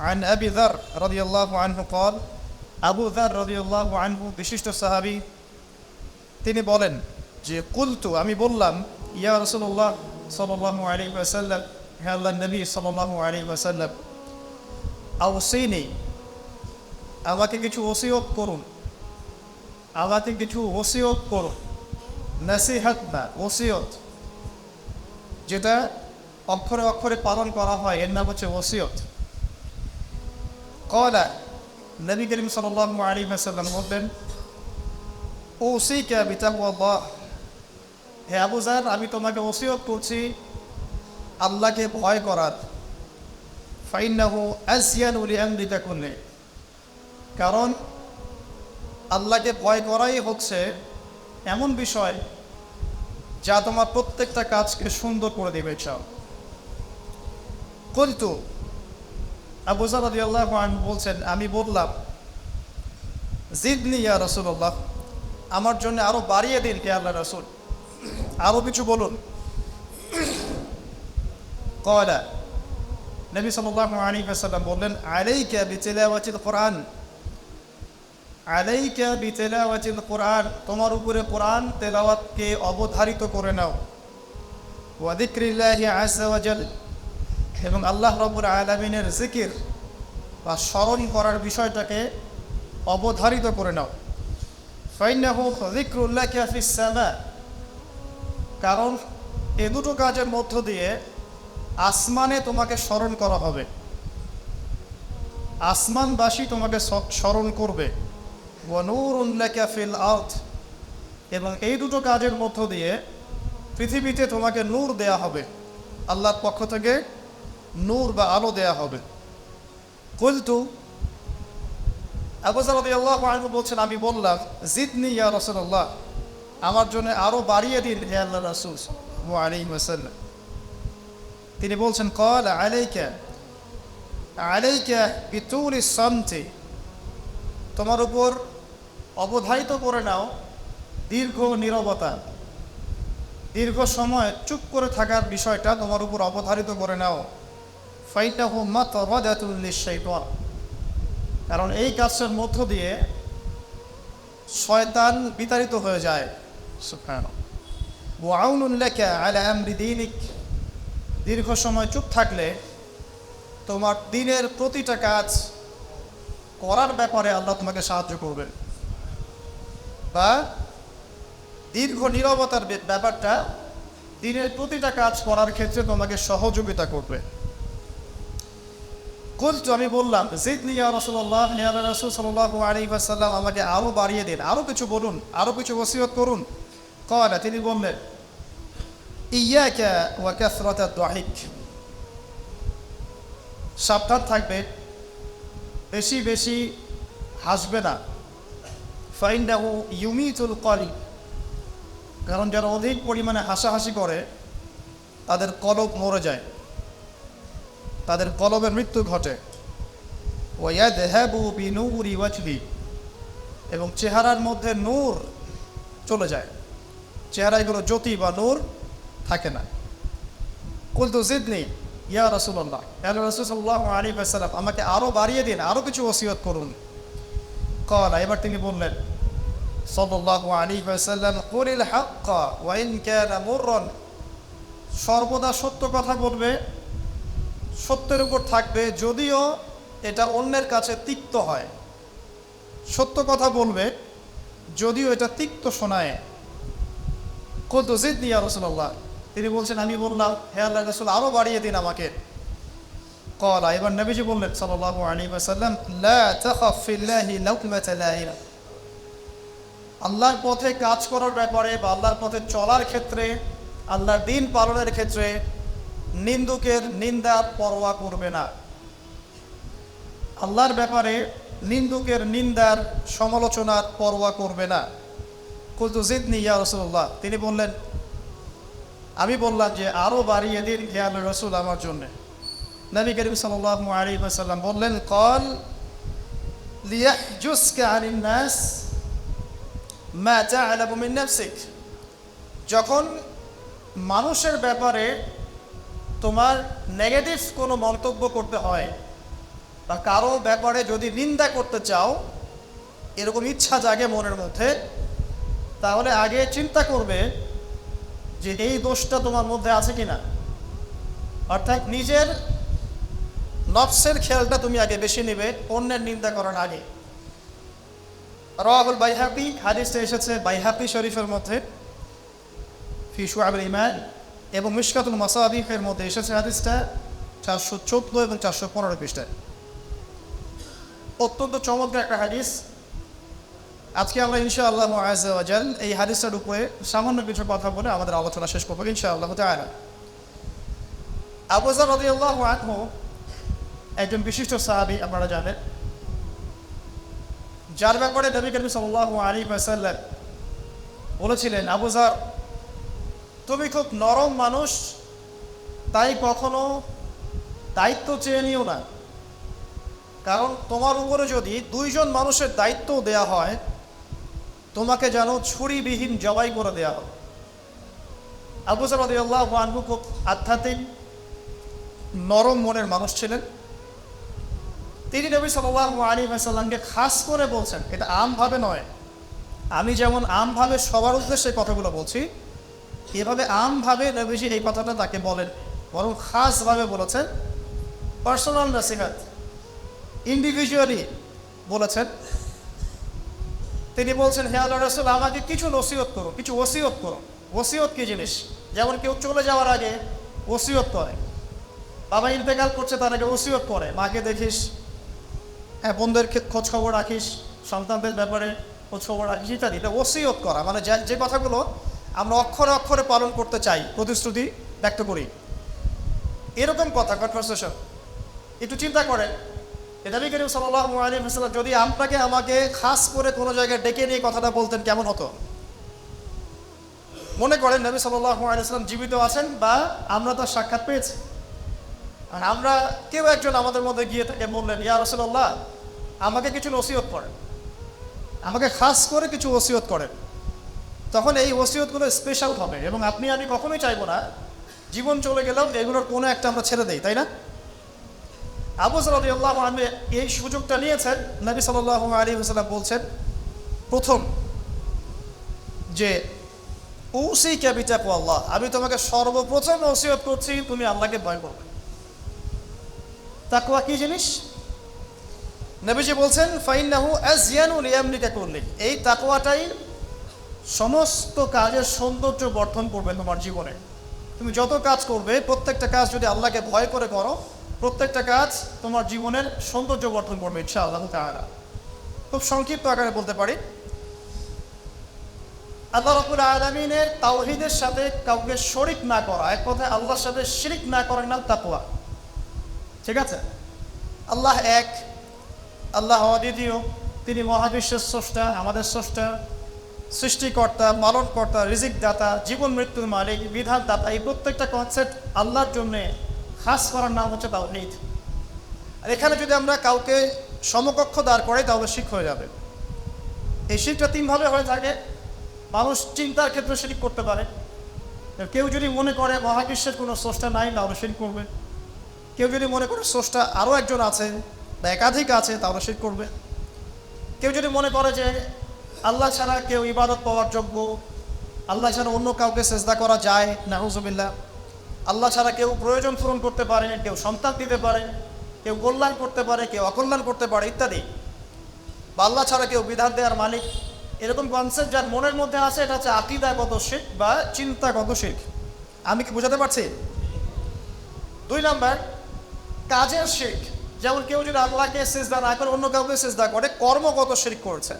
عن أبي ذر رضي الله عنه قال আবু ذر رضي الله عنه বিশিষ্ট সাহাবী তিনি বলেন যে কুলতু আমি বললাম ইয়া রাসূলুল্লাহ সাল্লাল্লাহু আলাইহি ওয়াসাল্লাম হে আল্লাহর নবী সাল্লাল্লাহু আলাইহি ওয়াসাল্লাম আওসিনি আমাকে কিছু ওসিয়ত করুন আমাকে কিছু ওসিয়ত করুন নসিহত না ওসিয়ত যেটা অক্ষরে অক্ষরে পালন করা হয় এর নাম হচ্ছে ওসিয়ত কলা নবী করিম সাল্লাল্লাহু আলাইহি ওয়াসাল্লাম বললেন ওসিকা বিতাকওয়াল্লাহ হে আবু জার আমি তোমাকে ওসিয়ত করছি আল্লাহকে ভয় করার। ফাইন্নাহু আসিয়ানু লিআমরিকা কুল্লি কারণ আল্লাহকে ভয় করাই হচ্ছে এমন বিষয় যা তোমার প্রত্যেকটা কাজকে সুন্দর করে দেবে চাও কিন্তু আবু জারাদি আল্লাহ বলছেন, আমি বললাম জিদনি ইয়া রসুল্লাহ আমার জন্য আরও বাড়িয়ে দিন কে আল্লাহ রসুল। আরও কিছু বলুন। কয়লা, নবী সাল্লাল্লাহু আলাইহি ওয়াসাল্লাম বললেন, আলাইকা বিতিলাওয়াতিল কোরআন, আলাইকা বিতিলাওয়াতিল কোরআন, তোমার উপরে কোরআন তেলাওয়াতকে অবধারিত করে নাও। ওয়া যিকরিল্লাহি আযজা ওয়া জাল, এবং আল্লাহ রাব্বুল আলামিনের জিকির বা স্মরণ করার বিষয়টাকে অবধারিত করে নাও। কারণ এ দুটো কাজের মধ্য দিয়ে আসমানে তোমাকে স্মরণ করা হবে। আসমানবাসী তোমাকে স্মরণ করবে। এবং এই দুটো কাজের মধ্য দিয়ে পৃথিবীতে তোমাকে নূর দেয়া হবে। আল্লাহর পক্ষ থেকে নূর বা আলো দেয়া হবে। কুলতু আবু সালাদি আল্লাহ বলছেন, আমি বললাম, জিদনি ইয়া রসুল্লাহ আমার জন্য আরও বাড়িয়ে দিন, হে আল্লাহ রাসূল আলাইহি তিনি বলছেন, কল আলাইকা আলাইকা বিতুলি সামতি। তোমার উপর অবধারিত করে নাও দীর্ঘ নীরবতা। দীর্ঘ সময় চুপ করে থাকার বিষয়টা তোমার উপর অবধারিত করে নাও। ফাইটাহু মাত কারণ এই কাজের মধ্য দিয়ে শয়তান বিতাড়িত হয়ে যায়। দীর্ঘ সময় চুপ থাকলে তোমার দিনের প্রতিটা কাজ করার ব্যাপারে আল্লাহ তোমাকে সাহায্য করবেন। বা দীর্ঘ নীরবতার ব্যাপারটা দিনের প্রতিটা কাজ করার ক্ষেত্রে তোমাকে সহযোগিতা করবে। কুলতু, আমি বললাম, জিদনি ইয়া রাসূলুল্লাহ রাসূল সাল্লাল্লাহু আলাইহি ওয়াসাল্লাম, আমাকে আরও বাড়িয়ে দিন, আরও কিছু বলুন, আরও কিছু ওসিয়ত করুন। কয়লা, তিনি বললেন ইয়াকা ওয়া কাসরাত ad-দাহিক সাবধান থাকবে, বেশি বেশি হাসবে না। ফাইন্দাহু ইউমিতুল কলিব। কারণ যারা অধিক পরিমাণে হাসাহাসি করে, তাদের কলব মরে যায়। তাদের কলমের মৃত্যু ঘটে। ওয়াদ হ্যাবু বিনুরি ওয়াজহি। এবং চেহারার মধ্যে নূর চলে যায়। চেহারা এগুলো জ্যোতি বা নূর থাকে না। কুলতু জিদনি, ইয়া রসুল্লাহ ইয়া রসুল্লাহ আলী সাল্লাম আমাকে আরও বাড়িয়ে দিন আরও কিছু ওসিয়ত করুন। কলা এবার তিনি বললেন সল্লাহ আলী সাল্লাম কুরিল হাক্কা ওয়াইন ক্যান মুরন সর্বদা সত্য কথা বলবে সত্যের উপর থাকবে যদিও এটা অন্যের কাছে তিক্ত হয়। সত্য কথা বলবে, যদিও এটা তিক্ত শোনায়। কত জিদ ইয়া রসুল্লাহ তিনি বলছেন, আমি বললাম, হে আল্লাহ রসুল আরও বাড়িয়ে দিন আমাকে। কলা, এবার নবীজি বললেন, সাল্লাল্লাহু আলাইহি ওয়াসাল্লাম, লা তাখাফ ফিল্লাহি লাউমাতা লাইলা আল্লাহর পথে কাজ করার ব্যাপারে বা আল্লাহর পথে চলার ক্ষেত্রে, আল্লাহর দিন পালনের ক্ষেত্রে নিন্দুকের নিন্দার পরোয়া করবে না। আল্লাহর ব্যাপারে নিন্দুকের নিন্দার সমালোচনার পরোয়া করবে না। কুলতু জিদনি, ইয়া রসুল্লাহ তিনি বললেন, আমি বললাম যে আরও বাড়িয়ে দিন আল্লাহ রসুল আমার জন্য। নবী করিম সাল্লাল্লাহু আলাইহি ওয়াসাল্লাম বললেন, কল যখন মানুষের ব্যাপারে তোমার নেগেটিভ কোনো মন্তব্য করতে হয় বা কারও ব্যাপারে যদি নিন্দা করতে চাও, এরকম ইচ্ছা জাগে মনের মধ্যে, তাহলে আগে চিন্তা করবে যে এই দোষটা তোমার মধ্যে আছে কিনা। অর্থাৎ নিজের নফসের খেয়ালটা তুমি আগে বেশি নেবে অন্যের নিন্দা করার আগে। রাহুল বাইহাপি হাদিসটা এসেছে বাইহাপি শরীফের মধ্যে, ফি শুআবুল ইমান এবং মিশকাতুল মাসাবিহের মধ্যে এসেছে হাদিসটা চারশো চোদ্দ এবং চারশো পনেরো পৃষ্ঠায়। অত্যন্ত চমৎকার একটা হাদিস। আজকে আমরা ইনশাআল্লাহ আজাল এই হাদিসটার উপরে সামান্য কিছু কথা বলে আমাদের আলোচনা শেষ করব ইনশাআল্লাহ তাআলা। আবু জার রাদিয়াল্লাহু আনহু একজন বিশিষ্ট সাহাবী, আপনারা জানেন। যার ব্যাপারে নবী করিম আলাইহি ওয়াসাল্লাম বলেছিলেন, আবু জার তুমি খুব নরম মানুষ, তাই কখনো দায়িত্ব চেয়ে নিও না। কারণ তোমার উপরে যদি দুইজন মানুষের দায়িত্ব দেয়া হয়, তোমাকে যেন ছুরিবিহীন জবাই করে দেয়া হবে আবু সালাদিয়াল্লাহ আনহু খুব আধ্যাত্মিক, নরম মনের মানুষ ছিলেন। তিনি নবী সাল্লাহ আলী সাল্লামকে খাস করে বলছেন, এটা আমভাবে নয়। আমি যেমন আমভাবে সবার উদ্দেশ্যে কথাগুলো বলছি এভাবে আমভাবে নবীজি এই কথাটা তাকে বলেন। বরং খাসভাবে বলেছেন পার্সোনাল নাসিহাত ইন্ডিভিজুয়ালি বলেছেন। তিনি বলছেন, হে আল্লাহ রসুল, আমাকে কিছু নসিহত করো, কিছু ওসিয়ত করো। ওসিয়ত কি জিনিস? যেমন কেউ চলে যাওয়ার আগে ওসিয়ত করে। বাবা ইন্তেকাল করছে, তার আগে ওসিয়ত করে। মাকে দেখিস হ্যাঁ বোনদের খে- খোঁজ খবর রাখিস, সন্তানদের ব্যাপারে খোঁজ খবর রাখিস, ইত্যাদি। এটা ওসিয়ত করা। মানে যে কথাগুলো আমরা অক্ষরে অক্ষরে পালন করতে চাই, প্রতিশ্রুতি ব্যক্ত করি। এরকম কথা কনভারসেশন একটু চিন্তা করে এটা নবী করিম সাল্লাহ যদি আপনাকে আমাকে খাস করে কোনো জায়গায় ডেকে নিয়ে কথাটা বলতেন, কেমন হতো? মনে করেন নবী সাল্লাহ জীবিত আছেন বা আমরা তার সাক্ষাৎ পেয়েছি। আর আমরা কেউ একজন আমাদের মধ্যে গিয়ে থেকে বললেন, ইয়া রসল্লাহ আমাকে কিছু ওসিয়ত করেন। আমাকে খাস করে কিছু ওসিয়ত করেন। তখন এই ওসিয়তগুলো স্পেশাল হবে এবং আপনি আমি কখনোই চাইব না। জীবন চলে গেলেও এগুলোর কোনো একটা আমরা ছেড়ে দেই, তাই না? আবু সাল্লাহ আলমী এই সুযোগটা নিয়েছেন, নবী সাল্লাহ আলী হাসাল্লাম বলছেন, প্রথম যে ওসি ক্যাবিটা আল্লাহ আমি তোমাকে সর্বপ্রথম ওসিয়ত করছি, তুমি আল্লাহকে ভয় করবে। তাকুয়া কি জিনিস? নবীজি বলছেন ফাইনাহু আজিয়ানু লিয়ামলিকা করলে এই তাকুয়াটাই সমস্ত কাজের সৌন্দর্য বর্ধন করবে তোমার জীবনে। তুমি যত কাজ করবে, প্রত্যেকটা কাজ যদি আল্লাহকে ভয় করে করো, প্রত্যেকটা কাজ তোমার জীবনের সৌন্দর্য বর্ধন করবে ইচ্ছা আল্লাহ তাআলা। খুব সংক্ষিপ্ত আকারে বলতে পারি। আল্লাহ রবুল আলমিনের তাওহিদের সাথে কাউকে শরিক না করা, এক কথায় আল্লাহর সাথে শিরিক না করার নাম তাকুয়া ঠিক আছে? আল্লাহ এক, আল্লাহ অদ্বিতীয়, তিনি মহাবিশ্বের স্রষ্টা, আমাদের স্রষ্টা সৃষ্টিকর্তা পালনকর্তা রিজিক দাতা জীবন মৃত্যুর মালিক বিধান দাতা এই প্রত্যেকটা কনসেপ্ট আল্লাহর জন্যে খাস করার নাম হচ্ছে তাওহিদ। আর এখানে যদি আমরা কাউকে সমকক্ষ দাঁড় করাই, তাহলে শিখ হয়ে যাবে। এই শিখটা তিনভাবে হয়ে থাকে। মানুষ চিন্তার ক্ষেত্রে শিরিক করতে পারে। কেউ যদি মনে করে মহাবিশ্বের কোনো স্রষ্টা নাই, তাহলে শিরিক করবে। কেউ যদি মনে করে স্রষ্টা আরও একজন আছে বা একাধিক আছে, তাহলে শিরিক করবে। কেউ যদি মনে করে যে আল্লাহ ছাড়া কেউ ইবাদত পাওয়ার যোগ্য, আল্লাহ ছাড়া অন্য কাউকে চেষ্টা করা যায় নাহুজবিল্লা আল্লাহ ছাড়া কেউ প্রয়োজন পূরণ করতে পারে কেউ সন্তান দিতে পারে কেউ কল্যাণ করতে পারে, কেউ অকল্যাণ করতে পারে, ইত্যাদি। বা আল্লাহ ছাড়া কেউ বিধান দেওয়ার মালিক। এরকম কনসেপ্ট যার মনের মধ্যে আছে, এটা হচ্ছে আকিদাগত শিখ বা চিন্তাগত শিখ আমি কি বোঝাতে পারছি? দুই নাম্বার, কাজের শিখ যেমন কেউ যদি আল্লাহকে সেজদা না করে, অন্য কাউকে সেজদা করে, কর্মগত শিখ করেছে।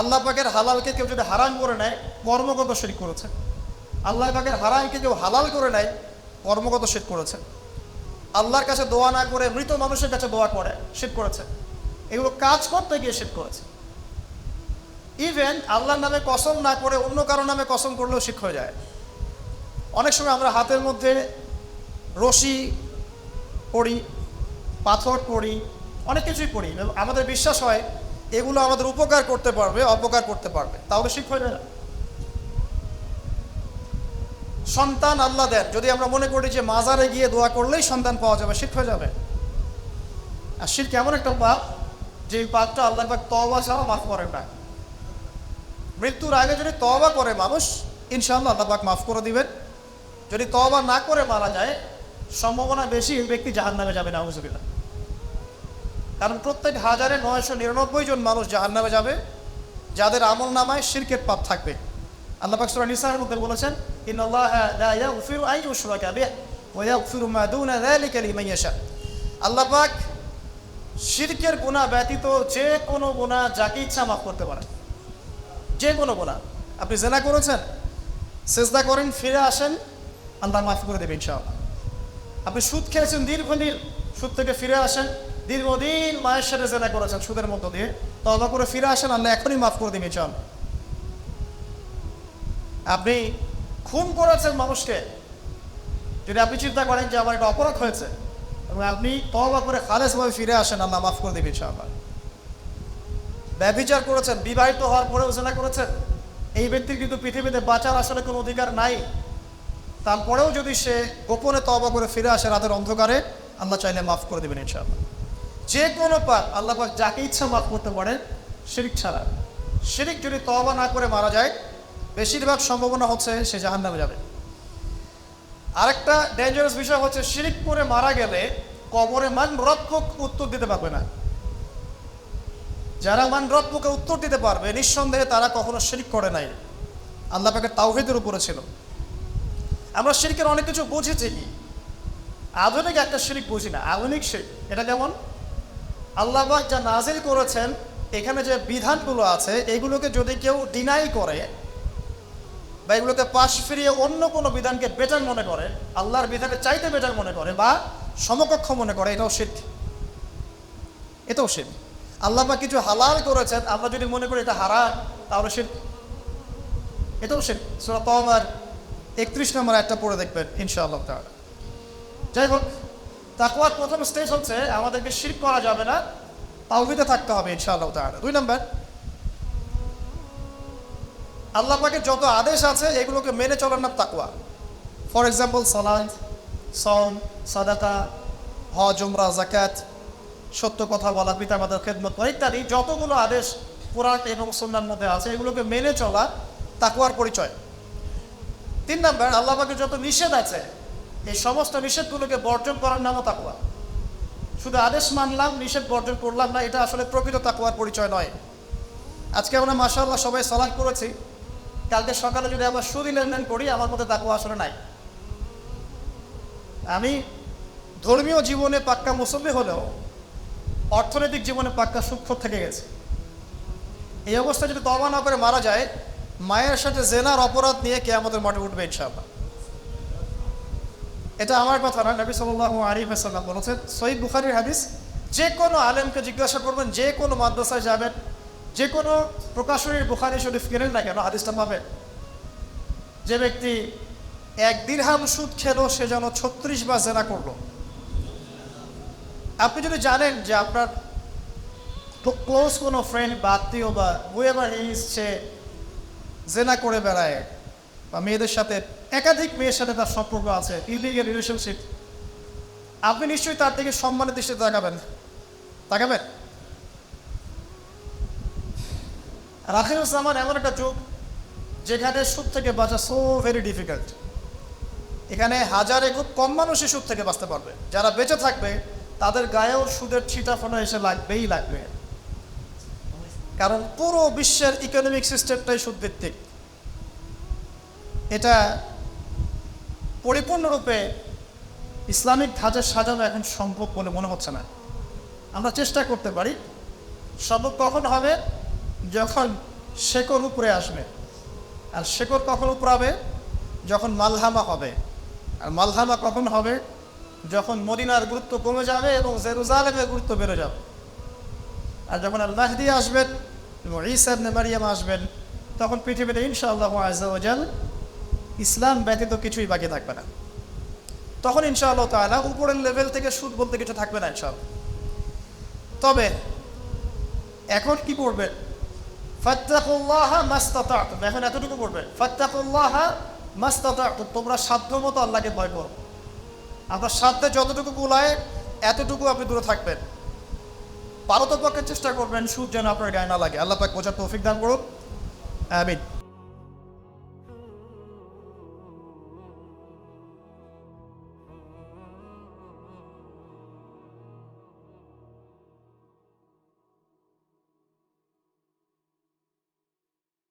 আল্লাহ পাকের হালালকে কেউ যদি হারাম করে নেয়, কর্মগত শিরিক করেছে। আল্লাহ পাকের হারামকে কেউ হালাল করে নেয়, কর্মগত শির করেছে। আল্লাহর কাছে দোয়া না করে মৃত মানুষের কাছে দোয়া করে শির করেছে। এগুলো কাজ করতে গিয়ে শির করেছে। ইভেন আল্লাহর নামে কসম না করে অন্য কারও নামে কসম করলেও শিখ হয়ে যায়। অনেক সময় আমরা হাতের মধ্যে রশি পড়ি পাথর পড়ি অনেক কিছুই পড়ি আমাদের বিশ্বাস হয় এগুলো আমাদের উপকার করতে পারবে, অপকার করতে পারবে। তাহলে যায় না সন্তান আল্লাহ দেন। যদি আমরা মনে করি যে মাজারে গিয়ে দোয়া করলেই সন্তান পাওয়া যাবে শিখ হয়ে যাবে। আর শির কেমন একটা পাপ, যে পাপটা আল্লাহ পাক তবা ছাড়া মাফ করেন না। মৃত্যুর আগে যদি তবা করে মানুষ, ইনশাআল্লাহ আল্লাহ পাক মাফ করে দিবেন। যদি তবা না করে মারা যায়, সম্ভাবনা বেশি ব্যক্তি জাহান নামে যাবে না হুজুবিল্লাহ কারণ প্রত্যেক হাজারে নয়শো নিরানব্বই জন মানুষ জাহান নামে যাবে, যাদের আমল নামায় শিরকের পাপ থাকবে। আল্লাহ পাক সূরা নিসার মধ্যে বলেছেন আল্লাহ পাক শিরকের গুনাহ ব্যতীত যে কোনো গুনাহ যাকে ইচ্ছা মাফ করতে পারেন। যে কোনো গুনাহ। আপনি জেনা করেছেন, সেজদা করেন, ফিরে আসেন, আল্লাহ মাফ করে দেবে ইনশাআল্লাহ। আপনি সুদ খেয়েছেন, দীর্ঘদিন সুদ থেকে ফিরে আসেন দীর্ঘদিন মায়ের সাথে জেনা করেছেন, সুদের মধ্য দিয়ে। তবা করে ফিরে আসেন, আল্লাহ এখনই মাফ করে দিবে চান আপনি খুন করেছেন মানুষকে। যদি আপনি চিন্তা করেন যে আমার একটা অপরাধ হয়েছে, এবং আপনি তবা করে খালেসভাবে ফিরে আসেন, আল্লাহ মাফ করে দেবে, ইনশাআল্লাহ। ব্যবিচার করেছেন, বিবাহিত হওয়ার পরেও জেনা করেছেন। এই ব্যক্তির কিন্তু পৃথিবীতে বাঁচার আসলে কোনো অধিকার নাই। তারপরেও যদি সে গোপনে তবা করে ফিরে আসে রাতের অন্ধকারে, আল্লাহ চাইলে মাফ করে দেবেন, ইনশাআল্লাহ। যে কোনো পাপ আল্লাহ পাক যাকে ইচ্ছা মাফ করতে পারেন, শিরিক ছাড়া। শিরিক যদি তবা না করে মারা যায়, বেশিরভাগ সম্ভাবনা হচ্ছে সে জাহান নামে যাবে। আরেকটা ডেঞ্জারাস বিষয় হচ্ছে শিরিক করে মারা গেলে কবরে মান রক্ষক উত্তর দিতে পারবে না। যারা মান রক্ষকে উত্তর দিতে পারবে, নিঃসন্দেহে তারা কখনো শিরিক করে নাই। আল্লাহ পাকের তাওহিদের উপরে ছিল। আমরা শিরিকের অনেক কিছু বুঝেছি। আধুনিক একটা শিরিক বুঝি না, আধুনিক শিরিক। এটা যেমন আল্লাহ যা নাজিল করেছেন, এখানে যে বিধানগুলো আছে, এগুলোকে যদি কেউ ডিনাই করে বা এগুলোকে পাশ ফিরিয়ে অন্য কোনো বিধানকে বেটার মনে করে, আল্লাহর বিধানকে চাইতে বেটার মনে করে বা সমকক্ষ মনে করে, এটাও শির এটাও শির আল্লাহ পাক কিছু হালাল করেছেন, আমরা যদি মনে করি এটা হারাম, তাহলে শির এটাও শির সুরা তমার একত্রিশ নম্বর একটা পড়ে দেখবেন, ইনশাআল্লাহ তাআলা। যাই হোক তাকওয়ার প্রথম স্টেজ হচ্ছে আমাদেরকে শির করা যাবে না, তাওহিদে থাকতে হবে ইনশাআল্লাহ তাআলা। দুই নম্বর, আল্লাহ পাকের যত আদেশ আছে, এগুলোকে মেনে চলার নাম তাকওয়া। ফর এক্সাম্পল সালাদ সম সাদাকা, হজ, উমরা জাকাত সত্য কথা বলা পিতা মাতার খেদমত করা ইত্যাদি যতগুলো আদেশ কোরআন এবং সন্ন্যার মধ্যে আছে, এগুলোকে মেনে চলা তাকুয়ার পরিচয়। তিন নম্বর, আল্লাহ পাকের যত নিষেধ আছে এই সমস্ত নিষেধগুলোকে বর্জন করার নামও তাকুয়া শুধু আদেশ মানলাম, নিষেধ বর্জন করলাম না, এটা আসলে প্রকৃত তাকুয়ার পরিচয় নয়। আজকে আমরা মাসাল্লাহ সবাই সালাদ করেছি কালকে সকালে যদি আবার সুদি লেনদেন করি, আমার মধ্যে তাকুয়া আসলে নাই। আমি ধর্মীয় জীবনে পাক্কা মুসল্লি হলেও অর্থনৈতিক জীবনে পাক্কা সূক্ষ্ম থেকে গেছে। এই অবস্থায় যদি তবা না করে মারা যায়, মায়ের সাথে জেনার অপরাধ নিয়ে কে আমাদের মাঠে উঠবে ইনশাআল্লাহ। এটা আমার কথা না, নবী সাল্লাহ আরিফ সাল্লাম বলেছেন সৈদ বুখারির হাদিস, যে কোনো আলেমকে জিজ্ঞাসা করবেন, যে কোনো মাদ্রাসায় যাবেন, যে কোনো প্রকাশনীর বুখারি শরীফ কেনেন না কেন, হাদিসটা পাবেন। যে ব্যক্তি এক দিরহাম সুদ খেলো, সে যেন ছত্রিশ বার জেনা করল। আপনি যদি জানেন যে আপনার ক্লোজ কোনো ফ্রেন্ড বা আত্মীয় বা হুয়েভার ইজ সে জেনা করে বেড়ায় বা মেয়েদের সাথে একাধিক মেয়ের সাথে তার সম্পর্ক আছে ইলিগেল রিলেশনশিপ আপনি নিশ্চয়ই তার থেকে সম্মানের দৃষ্টিতে তাকাবেন। তাকাবেন? রাখিরুজ্জামান এমন একটা যুগ যেখানে সুদ থেকে বাঁচা সো ভেরি ডিফিকাল্ট এখানে হাজারে খুব কম মানুষই সুদ থেকে বাঁচতে পারবে। যারা বেঁচে থাকবে, তাদের গায়েও সুদের ছিটাফোনা এসে লাগবেই লাগবে। কারণ পুরো বিশ্বের ইকোনমিক সিস্টেমটাই সুদভিত্তিক। এটা পরিপূর্ণরূপে ইসলামিক ধাঁচে সাজানো এখন সম্ভব বলে মনে হচ্ছে না। আমরা চেষ্টা করতে পারি। সম্ভব কখন হবে? যখন শেকড় উপরে আসবে। আর শেকড় কখন উপরাবে যখন মালহামা হবে। আর মালহামা কখন হবে? যখন মদিনার গুরুত্ব কমে যাবে এবং জেরুজালেমের গুরুত্ব বেড়ে যাবে। আর যখন আল মাহদি আসবেন এবং ইসাব মারিয়াম আসবেন, তখন পৃথিবীতে ইনশাআল্লাহ আজাল ইসলাম ব্যতীত কিছুই বাকি থাকবে না। তখন ইনশাআল্লাহ তাআলা উপরের লেভেল থেকে সুদ বলতে কিছু থাকবে না ইনশাআল্লাহ। তবে এখন কি করবে ফাত্তাকুল্লাহ মাস্তাতাতুম এখন এতটুকু পড়বে ফাত্তাকুল্লাহ মাস্তাতাতুম তোমরা সাধ্য মতো আল্লাহকে ভয় করো। আপনার সাধ্যে যতটুকু কুলায়, এতটুকু আপনি দূরে থাকবেন। পারতপক্ষে চেষ্টা করবেন সুদ যেন আপনার গায়ে না লাগে। আল্লাহ পাক বোঝার তৌফিক দান করুন। আমিন।